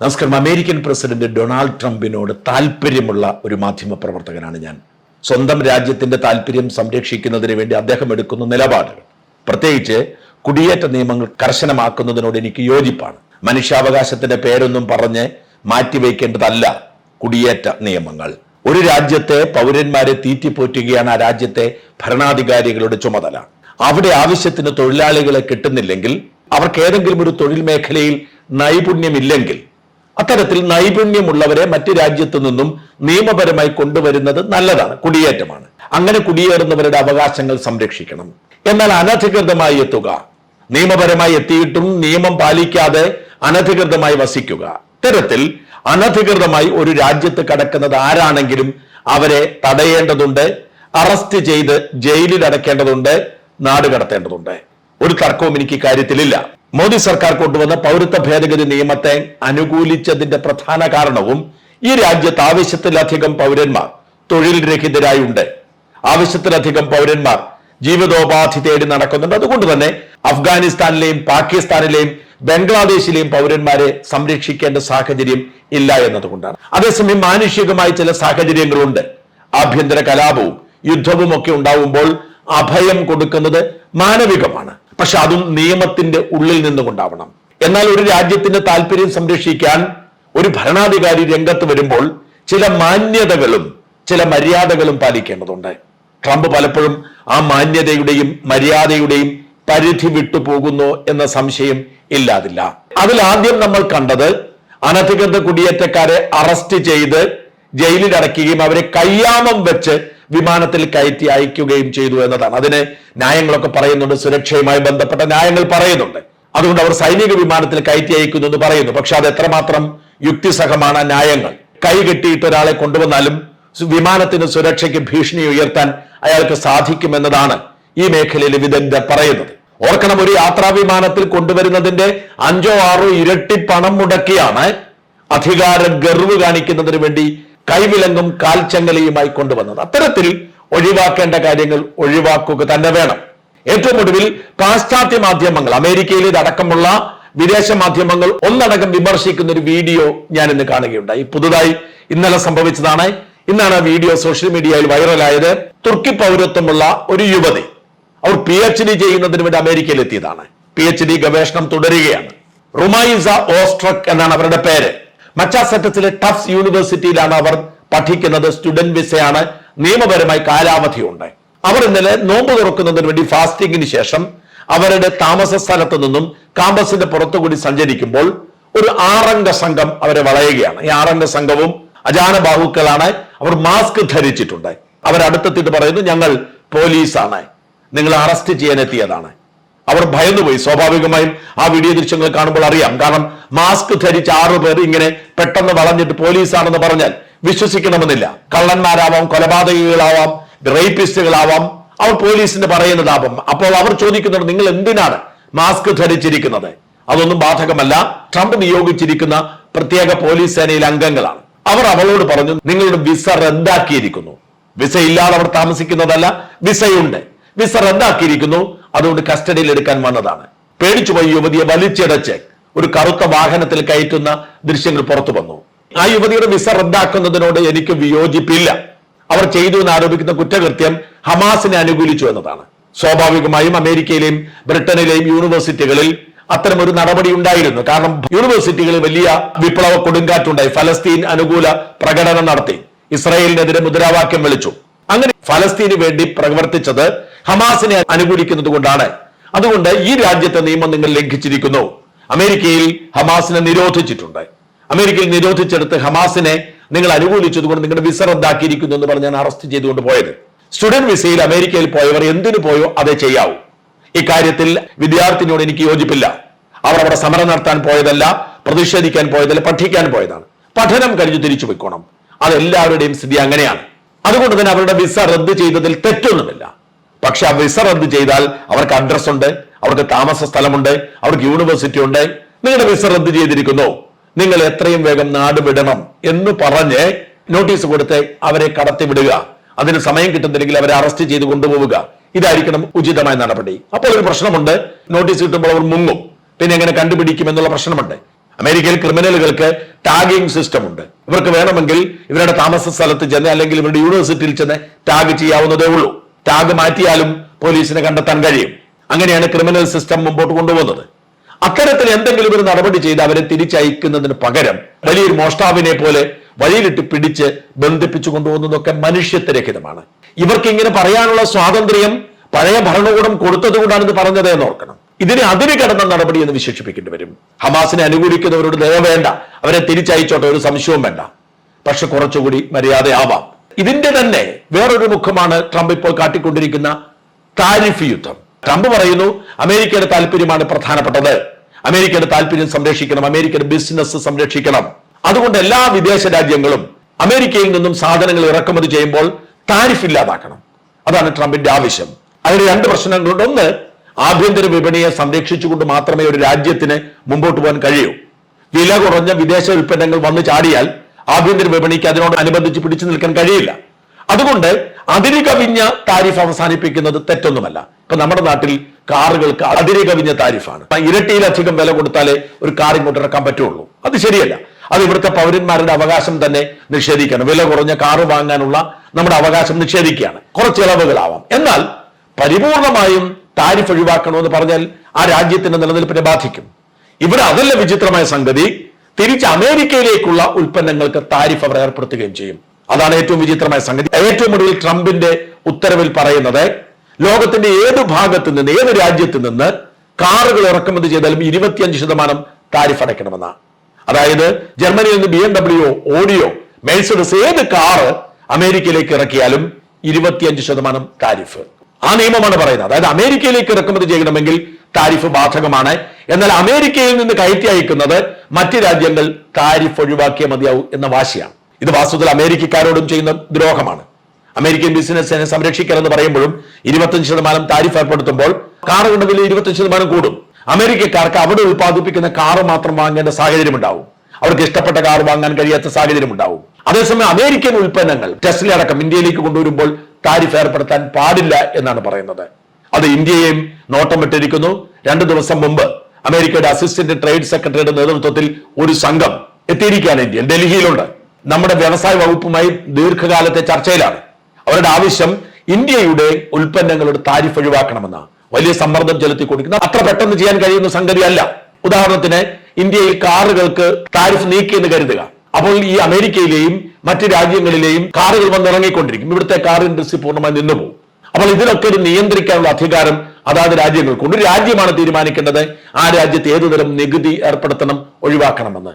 നമസ്കാരം. American president Donald ട്രംപിനോട് താല്പര്യമുള്ള ഒരു മാധ്യമ പ്രവർത്തകനാണ് ഞാൻ. സ്വന്തം രാജ്യത്തിന്റെ താല്പര്യം സംരക്ഷിക്കുന്നതിന് വേണ്ടി അദ്ദേഹം എടുക്കുന്ന നിലപാടുകൾ. പ്രത്യേകിച്ച് കുടിയേറ്റ നിയമങ്ങൾ കർശനമാക്കുന്നതിനോട് എനിക്ക് യോജിപ്പാണ്. മനുഷ്യാവകാശത്തിന്റെ പേരൊന്നും പറഞ്ഞ് മാറ്റിവെക്കേണ്ടതല്ല കുടിയേറ്റ നിയമങ്ങൾ. ഒരു രാജ്യത്തെ പൗരന്മാരെ തീറ്റിപ്പോറ്റുകയാണ് ആ രാജ്യത്തെ ഭരണാധികാരികളുടെ ചുമതല. അവിടെ ആവശ്യത്തിന് തൊഴിലാളികളെ കിട്ടുന്നില്ലെങ്കിൽ അവർക്ക് ഏതെങ്കിലും ഒരു തൊഴിൽ മേഖലയിൽ നൈപുണ്യമില്ലെങ്കിൽ അത്തരത്തിൽ നൈപുണ്യമുള്ളവരെ മറ്റു രാജ്യത്തു നിന്നും നിയമപരമായി കൊണ്ടുവരുന്നത് നല്ലതാണ് കുടിയേറ്റമാണ്. അങ്ങനെ കുടിയേറുന്നവരുടെ അവകാശങ്ങൾ സംരക്ഷിക്കണം. എന്നാൽ അനധികൃതമായി എത്തുക. നിയമപരമായി എത്തിയിട്ടും നിയമം പാലിക്കാതെ അനധികൃതമായി വസിക്കുക. ഇത്തരത്തിൽ അനധികൃതമായി ഒരു രാജ്യത്ത് കടക്കുന്നത് ആരാണെങ്കിലും അവരെ തടയേണ്ടതുണ്ട് അറസ്റ്റ് ചെയ്ത് ജയിലിൽ അടക്കേണ്ടതുണ്ട് നാട് കടത്തേണ്ടതുണ്ട് ഒരു തർക്കവും എനിക്ക് ഇക്കാര്യത്തിലില്ല. മോദി സർക്കാർ കൊണ്ടുവന്ന പൗരത്വ ഭേദഗതി നിയമത്തെ അനുകൂലിച്ചതിന്റെ പ്രധാന കാരണവും ഈ രാജ്യത്ത് ആവശ്യത്തിലധികം പൗരന്മാർ തൊഴിൽ രഹിതരായുണ്ട്. ആവശ്യത്തിലധികം പൗരന്മാർ ജീവിതോപാധി തേടി നടക്കുന്നുണ്ട്. അതുകൊണ്ട് തന്നെ അഫ്ഗാനിസ്ഥാനിലെയും പാകിസ്ഥാനിലെയും ബംഗ്ലാദേശിലെയും പൗരന്മാരെ സംരക്ഷിക്കേണ്ട സാഹചര്യം ഇല്ല എന്നതുകൊണ്ടാണ്. അതേസമയം മാനുഷികമായ ചില സാഹചര്യങ്ങളുണ്ട്. ആഭ്യന്തര കലാപവും യുദ്ധവും ഒക്കെ ഉണ്ടാവുമ്പോൾ അഭയം കൊടുക്കുന്നത് മാനവികമാണ്. പക്ഷെ അതും നിയമത്തിന്റെ ഉള്ളിൽ നിന്നുകൊണ്ടാവണം എന്നാൽ ഒരു രാജ്യത്തിന്റെ താല്പര്യം സംരക്ഷിക്കാൻ ഒരു ഭരണാധികാരി രംഗത്ത് വരുമ്പോൾ ചില മാന്യതകളും ചില മര്യാദകളും പാലിക്കേണ്ടതുണ്ട്. ട്രംപ് പലപ്പോഴും ആ മാന്യതയുടെയും മര്യാദയുടെയും പരിധി വിട്ടു പോകുന്നു എന്ന സംശയം ഇല്ലാതില്ല. അതിൽ ആദ്യം നമ്മൾ കണ്ടത് അനധികൃത കുടിയേറ്റക്കാരെ അറസ്റ്റ് ചെയ്ത് ജയിലിൽ അടയ്ക്കുകയും അവരെ കയ്യാമം വെച്ച് വിമാനത്തിൽ കയറ്റി അയക്കുകയും ചെയ്തു എന്നതാണ്. അതിന് ന്യായങ്ങളൊക്കെ പറയുന്നുണ്ട് സുരക്ഷയുമായി ബന്ധപ്പെട്ട ന്യായങ്ങൾ പറയുന്നുണ്ട്. അതുകൊണ്ട് അവർ സൈനിക വിമാനത്തിൽ കയറ്റി അയക്കുന്നു എന്ന് പറയുന്നു. പക്ഷെ അത് എത്രമാത്രം യുക്തിസഹമാണ് ന്യായങ്ങൾ. കൈ കെട്ടിയിട്ട് ഒരാളെ കൊണ്ടുവന്നാലും വിമാനത്തിന് സുരക്ഷയ്ക്ക് ഭീഷണി ഉയർത്താൻ അയാൾക്ക് സാധിക്കുമെന്നതാണ് ഈ മേഖലയിലെ വിദഗ്ധർ പറയുന്നത്. ഓർക്കണം ഒരു യാത്രാ വിമാനത്തിൽ കൊണ്ടുവരുന്നതിന്റെ അഞ്ചോ ആറോ ഇരട്ടി പണം മുടക്കിയാണ് അധികാര ഗർവ് കാണിക്കുന്നതിന് വേണ്ടി കൈവിലങ്ങും കാൽച്ചങ്ങലയുമായി കൊണ്ടുവന്നത്. അത്തരത്തിൽ ഒഴിവാക്കേണ്ട കാര്യങ്ങൾ ഒഴിവാക്കുക തന്നെ വേണം. ഏറ്റവും ഒടുവിൽ പാശ്ചാത്യ മാധ്യമങ്ങൾ അമേരിക്കയിൽ അടക്കമുള്ള വിദേശ മാധ്യമങ്ങൾ ഒന്നടങ്കം വിമർശിക്കുന്ന ഒരു വീഡിയോ ഞാൻ ഇന്ന് കാണുകയുണ്ടായി. പുതുതായി ഇന്നലെ സംഭവിച്ചതാണ്. ഇന്നാണ് ആ വീഡിയോ സോഷ്യൽ മീഡിയയിൽ വൈറലായത്. തുർക്കി പൗരത്വമുള്ള ഒരു യുവതി അവർ പി എച്ച് ഡി ചെയ്യുന്നതിന് വേണ്ടി അമേരിക്കയിൽ എത്തിയതാണ് പി എച്ച് ഡി ഗവേഷണം തുടരുകയാണ്. റുമൈസ ഓസ്ട്രക് എന്നാണ് അവരുടെ പേര്. മച്ചാസെറ്റസിലെ ടഫ്സ് യൂണിവേഴ്സിറ്റിയിലാണ് അവർ പഠിക്കുന്നത്. സ്റ്റുഡന്റ് വിസയാണ്. നിയമപരമായി കാലാവധിയുണ്ട്. അവർ ഇന്നലെ നോമ്പ് തുറക്കുന്നതിന് വേണ്ടി ഫാസ്റ്റിംഗിന് ശേഷം അവരുടെ താമസ സ്ഥലത്ത് നിന്നും കാമ്പസിന്റെ പുറത്തുകൂടി സഞ്ചരിക്കുമ്പോൾ ഒരു ആറംഗ സംഘം അവരെ വളയുകയാണ്. ഈ ആറംഗ സംഘവും അജാന ബാഹുക്കളാണ് അവർ മാസ്ക് ധരിച്ചിട്ടുണ്ട്. അവരടുത്തെത്തിട്ട് പറയുന്നു ഞങ്ങൾ പോലീസാണ്. നിങ്ങൾ അറസ്റ്റ് ചെയ്യാൻ എത്തിയതാണ്. അവർ ഭയന്നുപോയി. സ്വാഭാവികമായും ആ വീഡിയോ ദൃശ്യങ്ങൾ കാണുമ്പോൾ അറിയാം. കാരണം മാസ്ക് ധരിച്ച ആറു പേർ ഇങ്ങനെ പെട്ടെന്ന് വളഞ്ഞിട്ട് പോലീസാണെന്ന് പറഞ്ഞാൽ വിശ്വസിക്കണമെന്നില്ല. കള്ളന്മാരാവാം കൊലപാതകികളാവാം റേപ്പിസ്റ്റുകളാവാം അവർ പോലീസിന് പറയുന്നതാവും അപ്പോൾ അവർ ചോദിക്കുന്നുണ്ട് നിങ്ങൾ എന്തിനാണ് മാസ്ക് ധരിച്ചിരിക്കുന്നത്? അതൊന്നും ബാധകമല്ല. ട്രംപ് നിയോഗിച്ചിരിക്കുന്ന പ്രത്യേക പോലീസ് സേനയിലെ അംഗങ്ങളാണ്. അവർ അവളോട് പറഞ്ഞു നിങ്ങളുടെ വിസ റദ്ദാക്കിയിരിക്കുന്നു. വിസ ഇല്ലാതെ അവർ താമസിക്കുന്നതല്ല വിസയുണ്ട്. വിസ റദ്ദാക്കിയിരിക്കുന്നു. അതുകൊണ്ട് കസ്റ്റഡിയിൽ എടുക്കാൻ വന്നതാണ്. പേടിച്ചുപോയി യുവതിയെ വലിച്ചിടച്ച് ഒരു കറുത്ത വാഹനത്തിൽ കയറ്റുന്ന ദൃശ്യങ്ങൾ പുറത്തു വന്നു. ആ യുവതിയുടെ വിസ റദ്ദാക്കുന്നതിനോട് എനിക്ക് വിയോജിപ്പില്ല. അവർ ചെയ്തു എന്ന് ആരോപിക്കുന്ന കുറ്റകൃത്യം ഹമാസിനെ അനുകൂലിച്ചു എന്നതാണ്. സ്വാഭാവികമായും അമേരിക്കയിലെയും ബ്രിട്ടനിലെയും യൂണിവേഴ്സിറ്റികളിൽ അത്തരം ഒരു നടപടി ഉണ്ടായിരുന്നു. കാരണം യൂണിവേഴ്സിറ്റികളിൽ വലിയ വിപ്ലവ കൊടുങ്കാറ്റുണ്ടായി. ഫലസ്തീൻ അനുകൂല പ്രകടനം നടത്തി. ഇസ്രായേലിനെതിരെ മുദ്രാവാക്യം വിളിച്ചു. അങ്ങനെ ഫലസ്തീന് വേണ്ടി പ്രവർത്തിച്ചത് ഹമാസിനെ അനുകൂലിക്കുന്നത് കൊണ്ടാണ്. അതുകൊണ്ട് ഈ രാജ്യത്തെ നിയമം നിങ്ങൾ ലംഘിച്ചിരിക്കുന്നു. അമേരിക്കയിൽ ഹമാസിനെ നിരോധിച്ചിട്ടുണ്ട്. അമേരിക്കയിൽ നിരോധിച്ചെടുത്ത് ഹമാസിനെ നിങ്ങൾ അനുകൂലിച്ചതുകൊണ്ട് നിങ്ങളുടെ വിസ റദ്ദാക്കിയിരിക്കുന്നു എന്ന് പറഞ്ഞാണ് അറസ്റ്റ് ചെയ്തുകൊണ്ട് പോയത്. സ്റ്റുഡന്റ് വിസയിൽ അമേരിക്കയിൽ പോയവർ എന്തിനു പോയോ അതേ ചെയ്യാവൂ. ഇക്കാര്യത്തിൽ വിദ്യാർത്ഥിനിയോട് എനിക്ക് യോജിപ്പില്ല. അവർ അവിടെ സമരം നടത്താൻ പോയതല്ല പ്രതിഷേധിക്കാൻ പോയതല്ല പഠിക്കാൻ പോയതാണ്. പഠനം കഴിഞ്ഞ് തിരിച്ചു പോയിക്കോണം. അതെല്ലാവരുടെയും സ്ഥിതി അങ്ങനെയാണ്. അതുകൊണ്ട് തന്നെ അവരുടെ വിസ റദ്ദ് ചെയ്തതിൽ തെറ്റൊന്നുമില്ല. പക്ഷെ ആ വിസ റദ്ദ് ചെയ്താൽ അവർക്ക് അഡ്രസ് ഉണ്ട് അവർക്ക് താമസ സ്ഥലമുണ്ട് അവർക്ക് യൂണിവേഴ്സിറ്റി ഉണ്ട്. നിങ്ങളുടെ വിസ റദ്ദ് ചെയ്തിരിക്കുന്നു? നിങ്ങൾ എത്രയും വേഗം നാട് വിടണം എന്ന് പറഞ്ഞ് നോട്ടീസ് കൊടുത്ത് അവരെ കടത്തി വിടുക അതിന് സമയം കിട്ടുന്നില്ലെങ്കിൽ അവരെ അറസ്റ്റ് ചെയ്ത് കൊണ്ടുപോവുക. ഇതായിരിക്കണം ഉചിതമായ നടപടി. അപ്പോൾ ഒരു പ്രശ്നമുണ്ട്. നോട്ടീസ് കിട്ടുമ്പോൾ അവർ മുങ്ങും. പിന്നെ എങ്ങനെ കണ്ടുപിടിക്കും എന്നുള്ള പ്രശ്നമുണ്ട്. അമേരിക്കയിൽ ക്രിമിനലുകൾക്ക് ടാഗിംഗ് സിസ്റ്റം ഉണ്ട്. ഇവർക്ക് വേണമെങ്കിൽ ഇവരുടെ താമസ സ്ഥലത്ത് ചെന്ന് അല്ലെങ്കിൽ ഇവരുടെ യൂണിവേഴ്സിറ്റിയിൽ ചെന്ന് ടാഗ് ചെയ്യാവുന്നതേ ഉള്ളൂ. ടാഗ് മാറ്റിയാലും പോലീസിനെ കണ്ടെത്താൻ കഴിയും. അങ്ങനെയാണ് ക്രിമിനൽ സിസ്റ്റം മുമ്പോട്ട് കൊണ്ടുപോകുന്നത്. അത്തരത്തിൽ എന്തെങ്കിലും ഒരു നടപടി ചെയ്ത് അവരെ തിരിച്ചയക്കുന്നതിന് പകരം വലിയൊരു മോഷ്ടാവിനെ പോലെ വഴിയിലിട്ട് പിടിച്ച് ബന്ധിപ്പിച്ചു കൊണ്ടുപോകുന്നതൊക്കെ മനുഷ്യത്വരഹിതമാണ് ഇവർക്ക് ഇങ്ങനെ പറയാനുള്ള സ്വാതന്ത്ര്യം പഴയ ഭരണകൂടം കൊടുത്തതുകൊണ്ടാണ് ഇത് പറഞ്ഞത് എന്ന് ഓർക്കണം ഇതിന് അതിന് കിടന്ന നടപടി എന്ന് വിശേഷിപ്പിക്കേണ്ടി വരും. ഹമാസിനെ അനുകൂലിക്കുന്നവരോട് ദയ വേണ്ട. അവരെ തിരിച്ചയച്ചോട്ടെ ഒരു സംശയവും വേണ്ട. പക്ഷെ കുറച്ചുകൂടി മര്യാദയാവാം. ഇതിന്റെ തന്നെ വേറൊരു മുഖമാണ് ട്രംപ് ഇപ്പോൾ കാട്ടിക്കൊണ്ടിരിക്കുന്ന താരിഫ് യുദ്ധം. ട്രംപ് പറയുന്നു അമേരിക്കയുടെ താല്പര്യമാണ് പ്രധാനപ്പെട്ടത്. അമേരിക്കയുടെ താല്പര്യം സംരക്ഷിക്കണം. അമേരിക്കയുടെ ബിസിനസ് സംരക്ഷിക്കണം. അതുകൊണ്ട് എല്ലാ വിദേശ രാജ്യങ്ങളും അമേരിക്കയിൽ നിന്നും സാധനങ്ങൾ ഇറക്കുമതി ചെയ്യുമ്പോൾ താരിഫ് ഇല്ലാതാക്കണം. അതാണ് ട്രംപിന്റെ ആവശ്യം. അതിന് രണ്ട് പ്രശ്നങ്ങളുണ്ട്. ഒന്ന് ആഭ്യന്തര വിപണിയെ സംരക്ഷിച്ചുകൊണ്ട് മാത്രമേ ഒരു രാജ്യത്തിന് മുമ്പോട്ട് പോകാൻ കഴിയൂ. വില കുറഞ്ഞ വിദേശ ഉൽപ്പന്നങ്ങൾ വന്നു ചാടിയാൽ ആഭ്യന്തര വിപണിക്ക് അതിനോട് അനുബന്ധിച്ച് പിടിച്ചു നിൽക്കാൻ കഴിയില്ല. അതുകൊണ്ട് അതിരി കവിഞ്ഞ താരിഫ് അവസാനിപ്പിക്കുന്നത് തെറ്റൊന്നുമല്ല. ഇപ്പൊ നമ്മുടെ നാട്ടിൽ കാറുകൾക്ക് അതിരി കവിഞ്ഞ താരിഫാണ് ഇരട്ടിയിലധികം വില കൊടുത്താലേ ഒരു കാർ ഇങ്ങോട്ട് ഇറക്കാൻ പറ്റുള്ളൂ. അത് ശരിയല്ല. അത് ഇവിടുത്തെ പൗരന്മാരുടെ അവകാശം തന്നെ നിഷേധിക്കണം. വില കുറഞ്ഞ കാറ് വാങ്ങാനുള്ള നമ്മുടെ അവകാശം നിഷേധിക്കുകയാണ്. കുറച്ച് ഇളവുകളാവാം. എന്നാൽ പരിപൂർണമായും താരിഫ് ഒഴിവാക്കണമെന്ന് പറഞ്ഞാൽ ആ രാജ്യത്തിന്റെ നിലനിൽപ്പിനെ ബാധിക്കും. ഇവിടെ അതല്ല വിചിത്രമായ സംഗതി. തിരിച്ച് അമേരിക്കയിലേക്കുള്ള ഉൽപ്പന്നങ്ങൾക്ക് താരിഫ് അവർ ഏർപ്പെടുത്തുകയും ചെയ്യും. അതാണ് ഏറ്റവും വിചിത്രമായ സംഗതി. ഏറ്റവും ഒടുവിൽ ട്രംപിന്റെ ഉത്തരവിൽ പറയുന്നത് ലോകത്തിന്റെ ഏത് ഭാഗത്ത് നിന്ന് ഏത് രാജ്യത്ത് നിന്ന് കാറുകൾ ഇറക്കുമതി ചെയ്താലും ഇരുപത്തിയഞ്ച് ശതമാനം താരിഫ് അടയ്ക്കണമെന്നാണ് അതായത് ജർമ്മനിയിൽ നിന്ന് B M W Audi Mercedes ഏത് കാറ് അമേരിക്കയിലേക്ക് ഇറക്കിയാലും ഇരുപത്തിയഞ്ച് ശതമാനം താരിഫ്. ആ നിയമമാണ് പറയുന്നത്. അതായത് അമേരിക്കയിലേക്ക് ഇറക്കുമതി ചെയ്യണമെങ്കിൽ താരിഫ് ബാധകമാണ്. എന്നാൽ അമേരിക്കയിൽ നിന്ന് കയറ്റി അയക്കുന്നത് മറ്റ് രാജ്യങ്ങൾ താരിഫ് ഒഴിവാക്കിയ മതിയാവൂ എന്ന വാശിയാണ്. ഇത് വാസ്തുതൽ അമേരിക്കക്കാരോടും ചെയ്യുന്ന ദ്രോഹമാണ്. അമേരിക്കൻ ബിസിനസ്സിനെ സംരക്ഷിക്കണമെന്ന് പറയുമ്പോഴും ഇരുപത്തഞ്ച് ശതമാനം താരിഫ് ഏർപ്പെടുത്തുമ്പോൾ കാറുകളുടെ വില ഇരുപത്തഞ്ച് ശതമാനം കൂടും. അമേരിക്കക്കാർക്ക് അവിടെ ഉൽപ്പാദിപ്പിക്കുന്ന കാറ് മാത്രം വാങ്ങേണ്ട സാഹചര്യം ഉണ്ടാവും അവർക്ക് ഇഷ്ടപ്പെട്ട കാർ വാങ്ങാൻ കഴിയാത്ത സാഹചര്യം ഉണ്ടാവും അതേസമയം അമേരിക്കൻ ഉൽപ്പന്നങ്ങൾ ടെസ്റ്റിലടക്കം ഇന്ത്യയിലേക്ക് കൊണ്ടുവരുമ്പോൾ താരിഫ് ഏർപ്പെടുത്താൻ പാടില്ല എന്നാണ് പറയുന്നത്. അത് ഇന്ത്യയെയും നോട്ടം വിട്ടിരിക്കുന്നു. രണ്ടു ദിവസം മുമ്പ് അമേരിക്കയുടെ അസിസ്റ്റന്റ് ട്രേഡ് സെക്രട്ടറിയുടെ നേതൃത്വത്തിൽ ഒരു സംഘം എത്തിയിരിക്കുകയാണ് ഇന്ത്യ. ഡൽഹിയിലുണ്ട്. നമ്മുടെ വ്യവസായ വകുപ്പുമായി ദീർഘകാലത്തെ ചർച്ചയിലാണ്. അവരുടെ ആവശ്യം ഇന്ത്യയുടെ ഉൽപ്പന്നങ്ങളുടെ താരിഫ് ഒഴിവാക്കണമെന്നാണ്. വലിയ സമ്മർദ്ദം ചെലുത്തി കൊടുക്കുന്നത് അത്ര പെട്ടെന്ന് ചെയ്യാൻ കഴിയുന്ന സംഗതിയല്ല. ഉദാഹരണത്തിന് ഇന്ത്യയിൽ കാറുകൾക്ക് താരിഫ് നീക്കിയെന്ന് കരുതുക. അപ്പോൾ ഈ അമേരിക്കയിലെയും മറ്റ് രാജ്യങ്ങളിലെയും കാറുകൾ വന്നിറങ്ങിക്കൊണ്ടിരിക്കും. ഇവിടുത്തെ കാർ ഇൻഡസ്ട്രി പൂർണമായി നിന്നുപോകും. അപ്പോൾ ഇതിനൊക്കെ ഒരു നിയന്ത്രിക്കാനുള്ള അധികാരം അതാത് രാജ്യങ്ങൾക്കുണ്ട്. ഒരു രാജ്യമാണ് തീരുമാനിക്കേണ്ടത്. ആ രാജ്യത്ത് ഏതുതരം നികുതി ഏർപ്പെടുത്തണം ഒഴിവാക്കണമെന്ന്.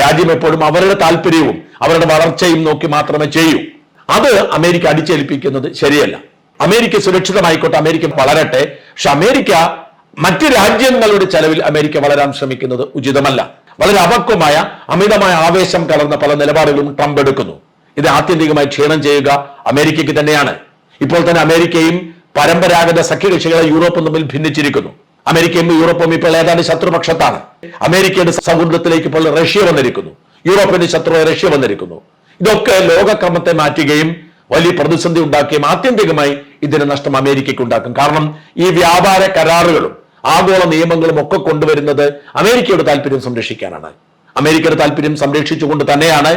രാജ്യം എപ്പോഴും അവരുടെ താല്പര്യവും അവരുടെ വളർച്ചയും നോക്കി മാത്രമേ ചെയ്യൂ. അത് അമേരിക്ക അടിച്ചേൽപ്പിക്കുന്നത് ശരിയല്ല. അമേരിക്ക സുരക്ഷിതമായിക്കോട്ടെ അമേരിക്ക വളരട്ടെ. പക്ഷെ അമേരിക്ക മറ്റ് രാജ്യങ്ങളുടെ ചെലവിൽ അമേരിക്ക വളരാൻ ശ്രമിക്കുന്നത് ഉചിതമല്ല. വളരെ അപക്വമായ അമിതമായ ആവേശം കലർന്ന പല നിലപാടുകളും ട്രംപ് എടുക്കുന്നു. ഇത് ആത്യന്തികമായി ക്ഷീണം ചെയ്യുക അമേരിക്കയ്ക്ക് തന്നെയാണ്. ഇപ്പോൾ തന്നെ അമേരിക്കയും പരമ്പരാഗത സഖ്യകക്ഷികളെ യൂറോപ്പും തമ്മിൽ ഭിന്നിച്ചിരിക്കുന്നു. അമേരിക്കയും യൂറോപ്പും ഇപ്പോൾ ഏതാണ്ട് ശത്രുപക്ഷത്താണ്. അമേരിക്കയുടെ സൗഹൃദത്തിലേക്ക് ഇപ്പോൾ റഷ്യ വന്നിരിക്കുന്നു. യൂറോപ്പിന്റെ ശത്രു റഷ്യ വന്നിരിക്കുന്നു. ഇതൊക്കെ ലോകക്രമത്തെ മാറ്റുകയും വലിയ പ്രതിസന്ധി ഉണ്ടാക്കുകയും ആത്യന്തികമായി ഇതിന് നഷ്ടം അമേരിക്കയ്ക്ക് ഉണ്ടാക്കും. കാരണം ഈ വ്യാപാര കരാറുകളും ആഗോള നിയമങ്ങളും ഒക്കെ കൊണ്ടുവരുന്നത് അമേരിക്കയുടെ താല്പര്യം സംരക്ഷിക്കാനാണ്. അമേരിക്കയുടെ താല്പര്യം സംരക്ഷിച്ചുകൊണ്ട് തന്നെയാണ്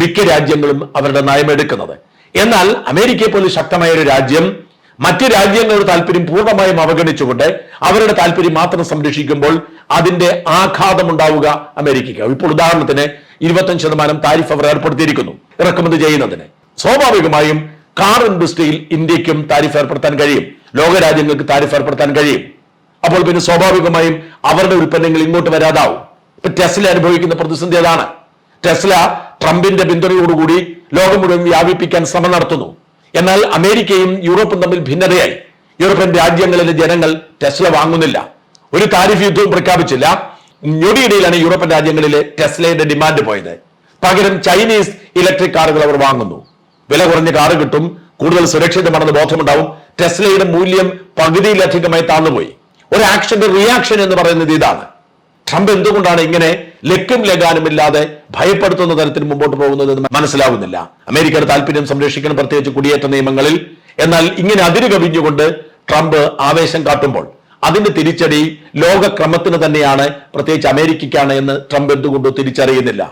മിക്ക രാജ്യങ്ങളും അവരുടെ നയമെടുക്കുന്നത് എന്നാൽ അമേരിക്കയെ പോലെ ശക്തമായ ഒരു രാജ്യം മറ്റ് രാജ്യങ്ങളുടെ താല്പര്യം പൂർണമായും അവഗണിച്ചുകൊണ്ട് അവരുടെ താല്പര്യം മാത്രം സംരക്ഷിക്കുമ്പോൾ അതിന്റെ ആഘാതം ഉണ്ടാവുക അമേരിക്കയ്ക്ക്. ഇപ്പോൾ ഉദാഹരണത്തിന് ഇരുപത്തഞ്ച് ശതമാനം താരിഫ് അവർ ഏർപ്പെടുത്തിയിരിക്കുന്നു. ഇറക്കുമതി ചെയ്യുന്നതിന്. സ്വാഭാവികമായും കാർ ഇൻഡസ്ട്രിയിൽ ഇന്ത്യക്കും താരിഫ് ഏർപ്പെടുത്താൻ കഴിയും. ലോകരാജ്യങ്ങൾക്ക് താരിഫ് ഏർപ്പെടുത്താൻ കഴിയും. അപ്പോൾ പിന്നെ സ്വാഭാവികമായും അവരുടെ ഉൽപ്പന്നങ്ങൾ ഇങ്ങോട്ട് വരാതാവും. ഇപ്പൊ ടെസ്ല അനുഭവിക്കുന്ന പ്രതിസന്ധി അതാണ്. ടെസ്ല ട്രംപിന്റെ പിന്തുണയോടുകൂടി ലോകം മുഴുവൻ വ്യാപിപ്പിക്കാൻ ശ്രമം നടത്തുന്നു. എന്നാൽ അമേരിക്കയും യൂറോപ്പും തമ്മിൽ ഭിന്നതയായി. യൂറോപ്യൻ രാജ്യങ്ങളിലെ ജനങ്ങൾ ടെസ്ല വാങ്ങുന്നില്ല. ഒരു താരിഫ് യുദ്ധവും പ്രഖ്യാപിച്ചില്ല. ഞൊടിയിടയിലാണ് യൂറോപ്യൻ രാജ്യങ്ങളിലെ ടെസ്ലയുടെ ഡിമാൻഡ് പോയത്. പകരം ചൈനീസ് ഇലക്ട്രിക് കാറുകൾ അവർ വാങ്ങുന്നു. വില കുറഞ്ഞ കാറ് കിട്ടും. കൂടുതൽ സുരക്ഷിതമാണെന്ന് ബോധമുണ്ടാവും ടെസ്ലയുടെ മൂല്യം പകുതിയിലധികമായി താന്നുപോയി ഒരു ആക്ഷന്റെ റിയാക്ഷൻ എന്ന് പറയുന്നത് ഇതാണ്. ട്രംപ് എന്തുകൊണ്ടാണ് ഇങ്ങനെ ലക്കും ലഗാനും ഇല്ലാതെ ഭയപ്പെടുത്തുന്ന തരത്തിൽ മുമ്പോട്ട് പോകുന്നത് എന്ന് മനസ്സിലാവുന്നില്ല. അമേരിക്കയുടെ താല്പര്യം സംരക്ഷിക്കണം പ്രത്യേകിച്ച് കുടിയേറ്റ നിയമങ്ങളിൽ എന്നാൽ ഇങ്ങനെ അതിര് കവിഞ്ഞുകൊണ്ട് ട്രംപ് ആവേശം കാട്ടുമ്പോൾ അതിന്റെ തിരിച്ചടി ലോകക്രമത്തിന് തന്നെയാണ് പ്രത്യേകിച്ച് അമേരിക്കയ്ക്കാണ് എന്ന് ട്രംപ് എന്തുകൊണ്ടോ തിരിച്ചറിയുന്നില്ല.